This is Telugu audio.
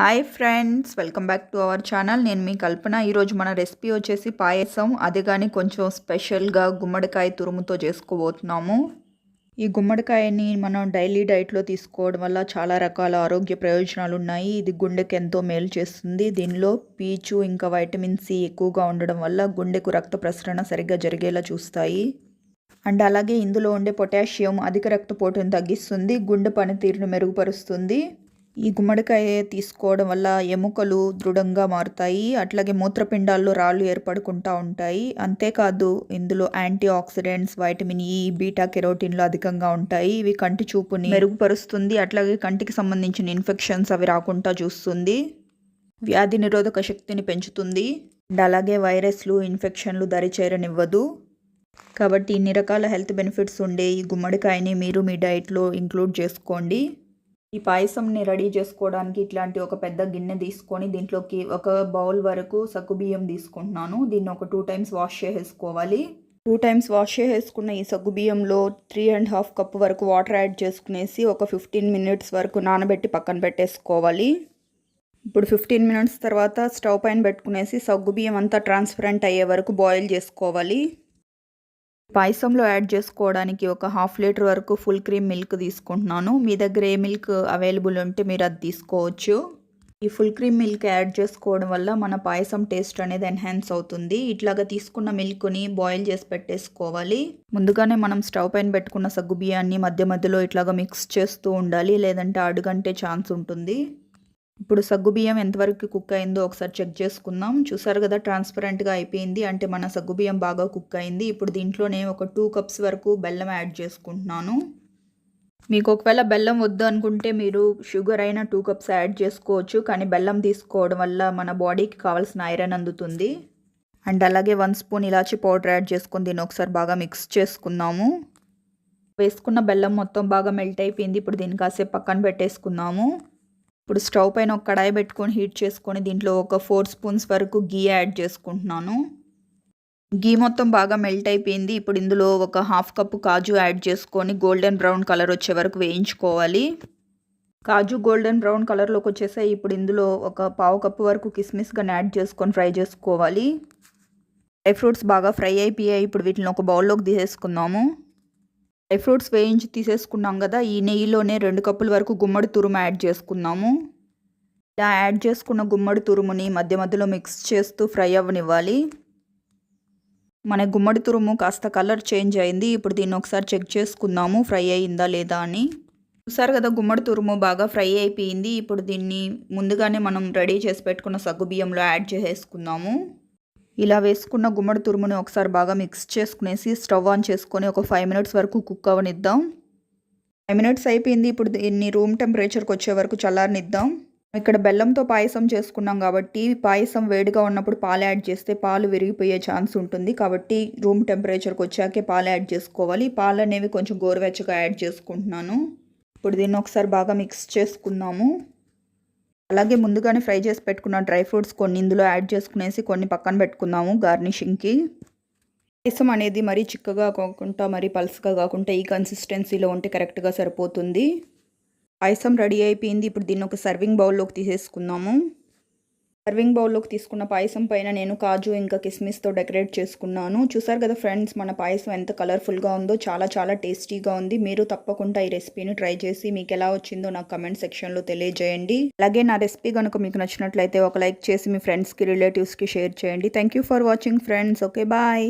Hi friends welcome back to our channel. నేను మీ కల్పన. ఈరోజు మన రెసిపీ వచ్చేసి పాయసం. అది కానీ కొంచెం స్పెషల్గా గుమ్మడికాయ తురుముతో చేసుకోబోతున్నాము. ఈ గుమ్మడికాయని మనం డైలీ డైట్లో తీసుకోవడం వల్ల చాలా రకాల ఆరోగ్య ప్రయోజనాలు ఉన్నాయి. ఇది గుండెకి ఎంతో మేలు చేస్తుంది. దీనిలో పీచు ఇంకా వైటమిన్ సి ఎక్కువగా ఉండడం వల్ల గుండెకు రక్త ప్రసరణ సరిగ్గా జరిగేలా చూస్తాయి. అండ్ అలాగే ఇందులో ఉండే పొటాషియం అధిక రక్తపోటును తగ్గిస్తుంది. గుండె పనితీరును మెరుగుపరుస్తుంది. ఈ గుమ్మడికాయ తీసుకోవడం వల్ల ఎముకలు దృఢంగా మారుతాయి. అట్లాగే మూత్రపిండాల్లో రాళ్ళు ఏర్పడుకుంటూ ఉంటాయి. అంతేకాదు ఇందులో anti oxidants vitamin E beta కెరోటిన్లు అధికంగా ఉంటాయి. ఇవి కంటి చూపుని మెరుగుపరుస్తుంది. అట్లాగే కంటికి సంబంధించిన ఇన్ఫెక్షన్స్ అవి రాకుండా చూస్తుంది. వ్యాధి నిరోధక శక్తిని పెంచుతుంది. అండ్ అలాగే వైరస్లు ఇన్ఫెక్షన్లు దరిచేరనివ్వదు. కాబట్టి ఇన్ని రకాల హెల్త్ బెనిఫిట్స్ ఉండే ఈ గుమ్మడికాయని మీరు మీ డైట్లో ఇంక్లూడ్ చేసుకోండి. ఈ పాయసంని రెడీ చేసుకోవడానికి ఇట్లాంటి ఒక పెద్ద గిన్నె తీసుకొని దీంట్లోకి ఒక బౌల్ వరకు సగ్గుబియ్యం తీసుకుంటున్నాను. దీన్ని ఒక టూ టైమ్స్ వాష్ చేసేసుకోవాలి. టూ టైమ్స్ వాష్ చేసేసుకున్న ఈ సగ్గుబియ్యంలో త్రీ అండ్ హాఫ్ కప్ వరకు వాటర్ యాడ్ చేసుకునేసి ఒక ఫిఫ్టీన్ మినిట్స్ వరకు నానబెట్టి పక్కన పెట్టేసుకోవాలి. ఇప్పుడు ఫిఫ్టీన్ మినిట్స్ తర్వాత స్టవ్ పైన పెట్టుకునేసి సగ్గుబియ్యం అంతా ట్రాన్స్పరెంట్ అయ్యే వరకు బాయిల్ చేసుకోవాలి. పాయసంలో యాడ్ చేసుకోవడానికి ఒక హాఫ్ లీటర్ వరకు ఫుల్ క్రీమ్ మిల్క్ తీసుకుంటున్నాను. మీ దగ్గర ఏ మిల్క్ అవైలబుల్ ఉంటే మీరు అది తీసుకోవచ్చు. ఈ ఫుల్ క్రీమ్ మిల్క్ యాడ్ చేసుకోవడం వల్ల మన పాయసం టేస్ట్ అనేది ఎన్హాన్స్ అవుతుంది. ఇట్లాగా తీసుకున్న మిల్క్ని బాయిల్ చేసి పెట్టేసుకోవాలి. ముందుగానే మనం స్టవ్ పైన పెట్టుకున్న సగ్గు బియ్యాన్ని మధ్య మధ్యలో ఇట్లాగా మిక్స్ చేస్తూ ఉండాలి. లేదంటే అడుగంటే ఛాన్స్ ఉంటుంది. ఇప్పుడు సగ్గుబియ్యం ఎంతవరకు కుక్ అయిందో ఒకసారి చెక్ చేసుకుందాం. చూసారు కదా ట్రాన్స్పరెంట్గా అయిపోయింది. అంటే మన సగ్గుబియ్యం బాగా కుక్ అయింది. ఇప్పుడు దీంట్లోనే ఒక టూ కప్స్ వరకు బెల్లం యాడ్ చేసుకుంటున్నాను. మీకు ఒకవేళ బెల్లం వద్దు అనుకుంటే మీరు షుగర్ అయినా టూ కప్స్ యాడ్ చేసుకోవచ్చు. కానీ బెల్లం తీసుకోవడం వల్ల మన బాడీకి కావాల్సిన ఐరన్ అందుతుంది. అండ్ అలాగే one spoon elaichi powder add చేసుకొని దీన్ని ఒకసారి బాగా మిక్స్ చేసుకుందాము. వేసుకున్న బెల్లం మొత్తం బాగా మెల్ట్ అయిపోయింది. ఇప్పుడు దీన్ని కాసేపు పక్కన పెట్టేసుకుందాము. ఇప్పుడు స్టవ్ పైన ఒక కడాయి పెట్టుకొని హీట్ చేసుకొని దీంట్లో ఒక ఫోర్ స్పూన్స్ వరకు గీ యాడ్ చేసుకుంటున్నాను. గీ మొత్తం బాగా మెల్ట్ అయిపోయింది. ఇప్పుడు ఇందులో ఒక హాఫ్ కప్పు కాజు యాడ్ చేసుకొని గోల్డెన్ బ్రౌన్ కలర్ వచ్చే వరకు వేయించుకోవాలి. కాజు గోల్డెన్ బ్రౌన్ కలర్లోకి వచ్చేసాయి ఇప్పుడు ఇందులో ఒక పావు కప్పు వరకు కిస్మిస్గా యాడ్ చేసుకొని ఫ్రై చేసుకోవాలి. డ్రై ఫ్రూట్స్ బాగా ఫ్రై అయిపోయాయి. ఇప్పుడు వీటిని ఒక బౌల్లోకి తీసేసుకుందాము. డ్రై ఫ్రూట్స్ వేయించి తీసేసుకున్నాం కదా ఈ నెయ్యిలోనే రెండు కప్పుల వరకు గుమ్మడి తురుము యాడ్ చేసుకున్నాము ఇలా యాడ్ చేసుకున్న గుమ్మడి తురుముని మధ్య మధ్యలో మిక్స్ చేస్తూ ఫ్రై అవ్వనివ్వాలి. మన గుమ్మడి తురుము కాస్త కలర్ చేంజ్ అయింది ఇప్పుడు దీన్ని ఒకసారి చెక్ చేసుకుందాము ఫ్రై అయిందా లేదా అని. చూసారు కదా గుమ్మడి తురుము బాగా ఫ్రై అయిపోయింది ఇప్పుడు దీన్ని ముందుగానే మనం రెడీ చేసి పెట్టుకున్న సగ్గు బియ్యంలో యాడ్ చేసేసుకుందాము. ఇలా వేసుకున్న గుమ్మడి తురుముని ఒకసారి బాగా మిక్స్ చేసుకునేసి స్టవ్ ఆన్ చేసుకొని ఒక ఫైవ్ మినిట్స్ వరకు కుక్ అవనిద్దాం. ఫైవ్ మినిట్స్ అయిపోయింది ఇప్పుడు దీన్ని రూమ్ టెంపరేచర్కి వచ్చే వరకు చల్లారనిద్దాం. ఇక్కడ బెల్లంతో పాయసం చేసుకున్నాం కాబట్టి పాయసం వేడిగా ఉన్నప్పుడు పాలు యాడ్ చేస్తే పాలు విరిగిపోయే ఛాన్స్ ఉంటుంది. కాబట్టి రూమ్ టెంపరేచర్కి వచ్చాకే పాలు యాడ్ చేసుకోవాలి. పాలు అనేవి కొంచెం గోరువెచ్చగా యాడ్ చేసుకుంటున్నాను. ఇప్పుడు దీన్ని ఒకసారి బాగా మిక్స్ చేసుకుందాము. అలాగే ముందుగానే ఫ్రై చేసి పెట్టుకున్న డ్రై ఫ్రూట్స్ కొన్ని ఇందులో యాడ్ చేసుకునేసి కొన్ని పక్కన పెట్టుకుందాము గార్నిషింగ్కి. పాయసం అనేది మరీ చిక్కగా కాకుండా మరీ పల్స్గా కాకుండా ఈ కన్సిస్టెన్సీలో ఉంటే కరెక్ట్గా సరిపోతుంది. పాయసం రెడీ అయిపోయింది. ఇప్పుడు దీన్ని ఒక సర్వింగ్ బౌల్లోకి తీసేసుకుందాము. సర్వింగ్ బౌల్లోకి తీసుకున్న పాయసం పైన నేను కాజు ఇంకా కిస్మిస్తో డెకరేట్ చేసుకున్నాను. చూసారు కదా ఫ్రెండ్స్ మన పాయసం ఎంత కలర్ఫుల్గా ఉందో చాలా చాలా టేస్టీగా ఉంది. మీరు తప్పకుండా ఈ రెసిపీని ట్రై చేసి మీకు ఎలా వచ్చిందో నాకు కమెంట్ సెక్షన్లో తెలియజేయండి. అలాగే నా రెసిపీ కనుక మీకు నచ్చినట్లయితే ఒక లైక్ చేసి మీ ఫ్రెండ్స్కి రిలేటివ్స్కి షేర్ చేయండి. Thank for watching friends. Okay bye.